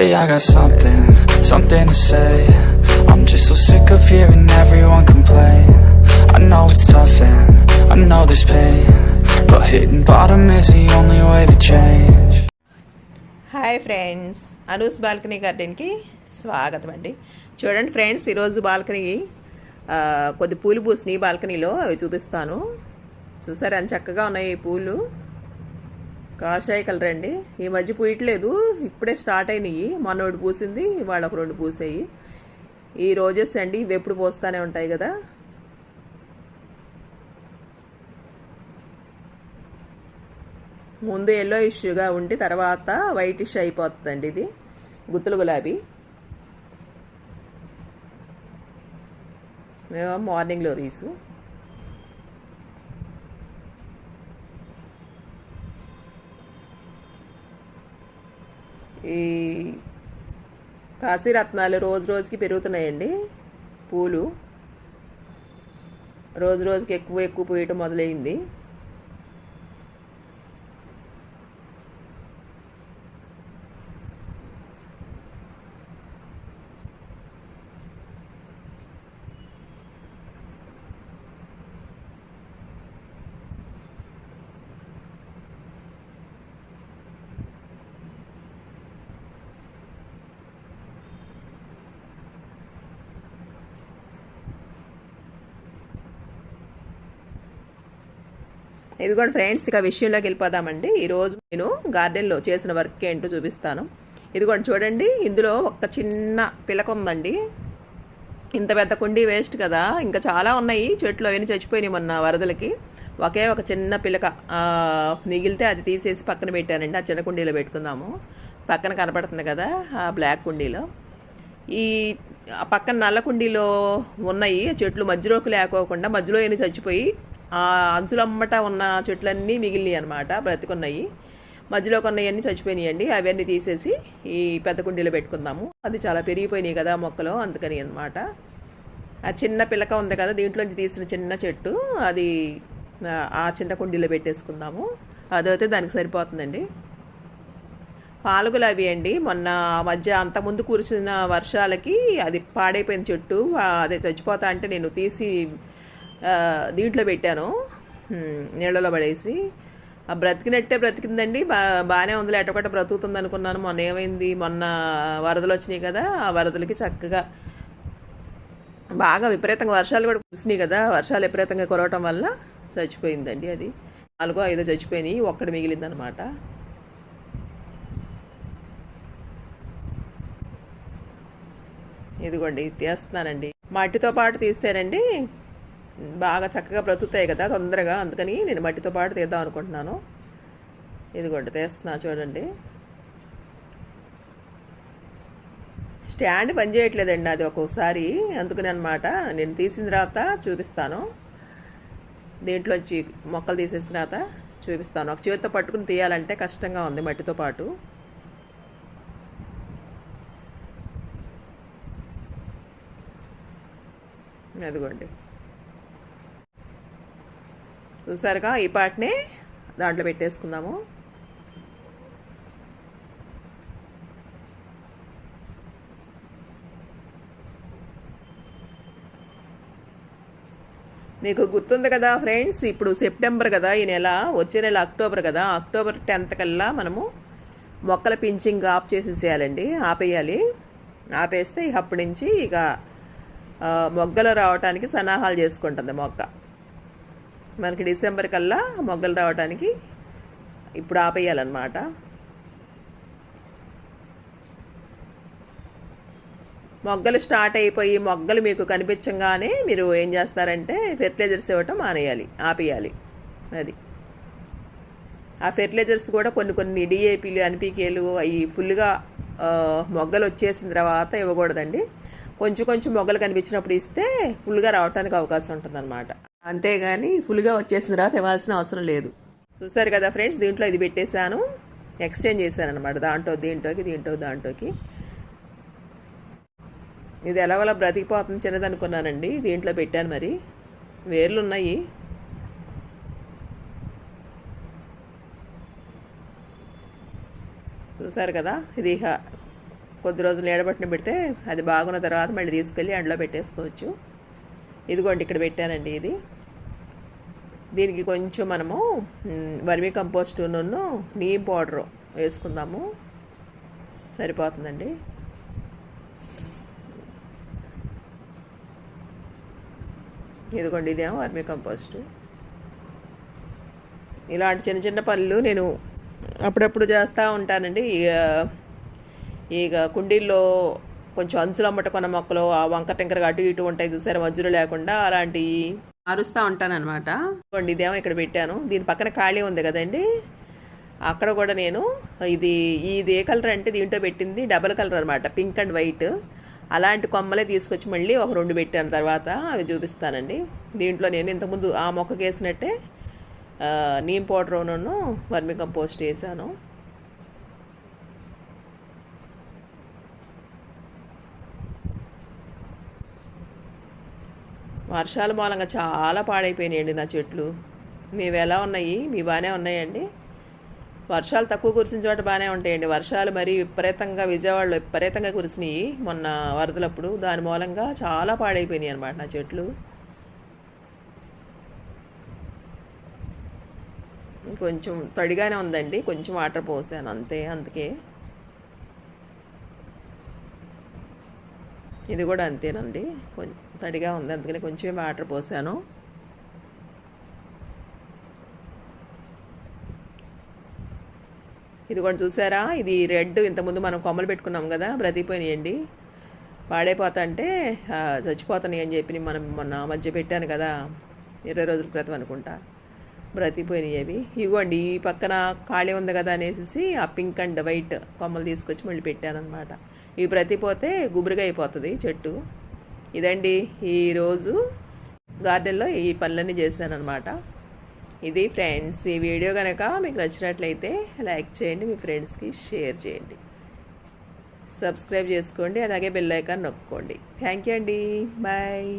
Hey, I got something, something to say. I'm just so sick of hearing everyone complain. I know it's tough and I know there's pain. But hitting bottom is the only way to change. Hi friends Anu's balcony గార్డెన్కి స్వాగతం అండి చూడండి friends ఈరోజు balcony కొద్ది పూలు పూసినాయి బాల్కనీలో అవి చూపిస్తాను చూసారు ఎంత చక్కగా ఉన్నాయి ఈ పూలు కాషాయ కలర్ అండి ఈ మధ్య పూయట్లేదు. ఇప్పుడే స్టార్ట్ అయినాయి. మనోడు పూసింది ఇవాళ ఒక రెండు పూసాయి. ఈ రోజెస్ అండి ఇవి ఎప్పుడు పోస్తూనే ఉంటాయి కదా. ముందు ఎల్లో ఇష్యూగా ఉండి తర్వాత వైట్ అయిపోతుందండి ఇది. గుత్తులు గులాబీ. మేము మార్నింగ్లో రీసు ఈ కాశీరత్నాలు రోజు రోజుకి పెరుగుతున్నాయండి. పూలు రోజు రోజుకి ఎక్కువ ఎక్కువ పూయటం మొదలైంది. ఇదిగోండి ఫ్రెండ్స్ ఇక విషయంలోకి వెళ్ళిపోదామండి. ఈరోజు నేను గార్డెన్లో చేసిన వర్క్ ఏంటో చూపిస్తాను. ఇదిగోండి చూడండి ఇందులో ఒక చిన్న పిలక ఉందండి. ఇంత పెద్ద కుండీ వేస్ట్ కదా. ఇంకా చాలా ఉన్నాయి. చెట్లు అవన్నీ చచ్చిపోయినాయి మొన్న వరదలకి. ఒకే ఒక చిన్న పిలక మిగిలితే అది తీసేసి పక్కన పెట్టానండి. ఆ చిన్న కుండీలో పెట్టుకుందాము. పక్కన కనపడుతుంది కదా ఆ బ్లాక్ కుండీలో. ఈ పక్కన నల్ల కుండీలో ఉన్నాయి. చెట్లు మధ్యలోకి లేకోకుండా మధ్యలో ఏమి చచ్చిపోయి ఆ అంచులమ్మట ఉన్న చెట్లన్నీ మిగిలినాయి అనమాట బ్రతికున్నాయి. మధ్యలో కొన్నవన్నీ చచ్చిపోయినాయండి. అవన్నీ తీసేసి ఈ పెద్ద కుండీలో పెట్టుకుందాము. అది చాలా పెరిగిపోయినాయి కదా మొక్కలు అందుకని అనమాట ఆ చిన్న పిల్లక ఉంది కదా దీంట్లోంచి తీసిన చిన్న చెట్టు అది ఆ, చిన్న కుండీలో పెట్టేసుకుందాము. అదైతే దానికి సరిపోతుందండి. పాలకులు అవి అండి మొన్న ఆ మధ్య అంతకుముందు కురిసిన వర్షాలకి అది పాడైపోయిన చెట్టు అదే చచ్చిపోతా అంటే నేను తీసి దీంట్లో పెట్టాను. నీళ్ళలో పడేసి. ఆ బ్రతికినట్టే బ్రతికిందండి. బా బాగానే ఉంది ఎటొకట బ్రతుకుతుంది అనుకున్నాను. మొన్న ఏమైంది? మొన్న వరదలు వచ్చినాయి కదా. ఆ వరదలకి చక్కగా బాగా విపరీతంగా వర్షాలు కూడా కురిసినాయి కదా. వర్షాలు విపరీతంగా కురవటం వల్ల చచ్చిపోయిందండి అది. నాలుగో ఐదో చచ్చిపోయినాయి. ఒక్కటి మిగిలిందనమాట. ఇదిగోండి తీస్తున్నానండి. మట్టితో పాటు తీస్తేనండి బాగా చక్కగా బ్రతుకుతాయి కదా తొందరగా. అందుకని నేను మట్టితో పాటు తీద్దాం అనుకుంటున్నాను. ఇదిగోండి తీస్తున్నా చూడండి. స్టాండ్ పని చేయట్లేదండి అది ఒక్కొక్కసారి అందుకని అనమాట నేను తీసిన తర్వాత చూపిస్తాను. దీంట్లోంచి మొక్కలు తీసేసిన తర్వాత చూపిస్తాను. ఒక చేతితో పట్టుకుని తీయాలంటే కష్టంగా ఉంది మట్టితో పాటు. అదిగోండి చూసారుగా? ఈ పాటనే దాంట్లో పెట్టేసుకుందాము. మీకు గుర్తుంది కదా ఫ్రెండ్స్? ఇప్పుడు సెప్టెంబర్ కదా ఈ నెల. వచ్చే నెల అక్టోబర్ కదా. అక్టోబర్ టెన్త్ కల్లా మనము మొక్కల పించింగ్ ఆఫ్ చేసేసేయాలండి. ఆపేయాలి. ఆపేస్తే ఇక అప్పటి నుంచి ఇక మొగ్గలు రావటానికి సన్నాహాలు చేసుకుంటుంది మొక్క. మనకి డిసెంబర్ కల్లా మొగ్గలు రావడానికి ఇప్పుడు ఆపేయాలన్నమాట. మొగ్గలు స్టార్ట్ అయిపోయి మొగ్గలు మీకు కనిపించగానే మీరు ఏం చేస్తారంటే ఫెర్టిలైజర్స్ ఇవ్వటం మానేయాలి ఆపేయాలి. అది. ఆ ఫెర్టిలైజర్స్ కూడా కొన్ని కొన్ని డిఏపీలు ఎన్పికేలు అవి ఫుల్గా మొగ్గలు వచ్చేసిన తర్వాత ఇవ్వకూడదండి. కొంచెం కొంచెం మొగ్గలు కనిపించినప్పుడు ఇస్తే ఫుల్గా రావడానికి అవకాశం ఉంటుందన్నమాట. అంతేగాని ఫుల్గా వచ్చేసిన తర్వాత ఇవ్వాల్సిన అవసరం లేదు. చూసారు కదా ఫ్రెండ్స్ దీంట్లో ఇది పెట్టేశాను. ఎక్స్చేంజ్ చేశాను అనమాట దాంట్లో దీంట్లోకి దీంట్లో దాంట్లోకి. ఇది ఎలాగోలా బ్రతికిపోతుంది చిన్నది అనుకున్నానండి దీంట్లో పెట్టాను మరి. వేర్లు ఉన్నాయి చూసారు కదా ఇది కొద్ది రోజులు ఏడబట్టిన పెడితే అది బాగున్న తర్వాత మళ్ళీ తీసుకెళ్ళి ఎండలో పెట్టేసుకోవచ్చు. ఇదిగోండి ఇక్కడ పెట్టానండి ఇది. దీనికి కొంచెం మనము వర్మీ కంపోస్ట్ నన్ను నీమ్ పౌడరు వేసుకుందాము. సరిపోతుందండి. ఇదిగోండి ఇదేమో వర్మీ కంపోస్ట్. ఇలాంటి చిన్న చిన్న పనులు నేను అప్పుడప్పుడు చేస్తూ ఉంటానండి. ఇక ఇక కుండీల్లో కొంచెం అంచులు అమ్మట కొన్న మొక్కలు ఆ వంక టెంకరగా అటు ఇటు ఉంటాయి చూసారు మధ్యలో లేకుండా అలాంటివి మారుస్తూ ఉంటానన్నమాట. ఇదిగోండి ఇదేమో ఇక్కడ పెట్టాను. దీని పక్కన ఖాళీ ఉంది కదండి. అక్కడ కూడా నేను ఇది ఇది ఏ కలర్ అంటే దీంట్లో పెట్టింది డబల్ కలర్ అనమాట పింక్ అండ్ వైట్. అలాంటి కొమ్మలే తీసుకొచ్చి మళ్ళీ ఒక రెండు పెట్టాను తర్వాత అవి చూపిస్తానండి. దీంట్లో నేను ఇంతకుముందు ఆ మొక్కకి వేసినట్టే నీమ్ పౌడర్ను వర్మి కంపోస్ట్ వేసాను. వర్షాల మూలంగా చాలా పాడైపోయినాయండి నా చెట్లు. మీవి ఎలా ఉన్నాయి మీ బాగానే ఉన్నాయండి. వర్షాలు తక్కువ కురిసిన చోట బాగానే ఉంటాయండి. వర్షాలు మరీ విపరీతంగా విజయవాడలో విపరీతంగా కురిసినాయి మొన్న వరదలప్పుడు. దాని మూలంగా చాలా పాడైపోయినాయి అనమాట నా చెట్లు. కొంచెం తడిగానే ఉందండి. కొంచెం వాటర్ పోసాను అంతే అందుకే. ఇది కూడా అంతేనండి. కొంచెం తడిగా ఉంది. అందుకని కొంచెం వాటర్ పోసాను. ఇది కూడా చూసారా? ఇది రెడ్. ఇంతకుముందు మనం కొమ్మలు పెట్టుకున్నాం కదా బ్రతికిపోయినాయండి. పాడైపోతా అంటే చచ్చిపోతున్నాయి అని చెప్పి మనం మొన్న మధ్య పెట్టాను కదా ఇరవై రోజుల క్రితం అనుకుంటా. బ్రతికిపోయినాయి అవి. ఇవ్వండి ఈ పక్కన ఖాళీ ఉంది కదా అనేసి ఆ పింక్ అండ్ వైట్ కొమ్మలు తీసుకొచ్చి మళ్ళీ పెట్టానమాట ఇవి ప్రతిపోతే గుబురుగా అయిపోతుంది చెట్టు. ఇదండి ఈరోజు గార్డెన్లో ఈ పనులన్నీ చేశానమాట ఇది ఫ్రెండ్స్ ఈ వీడియో కనుక మీకు నచ్చినట్లయితే లైక్ చేయండి మీ ఫ్రెండ్స్కి షేర్ చేయండి. సబ్స్క్రైబ్ చేసుకోండి అలాగే బెల్ ఐకాన్ నొక్కండి. థ్యాంక్ యూ అండి. బాయ్.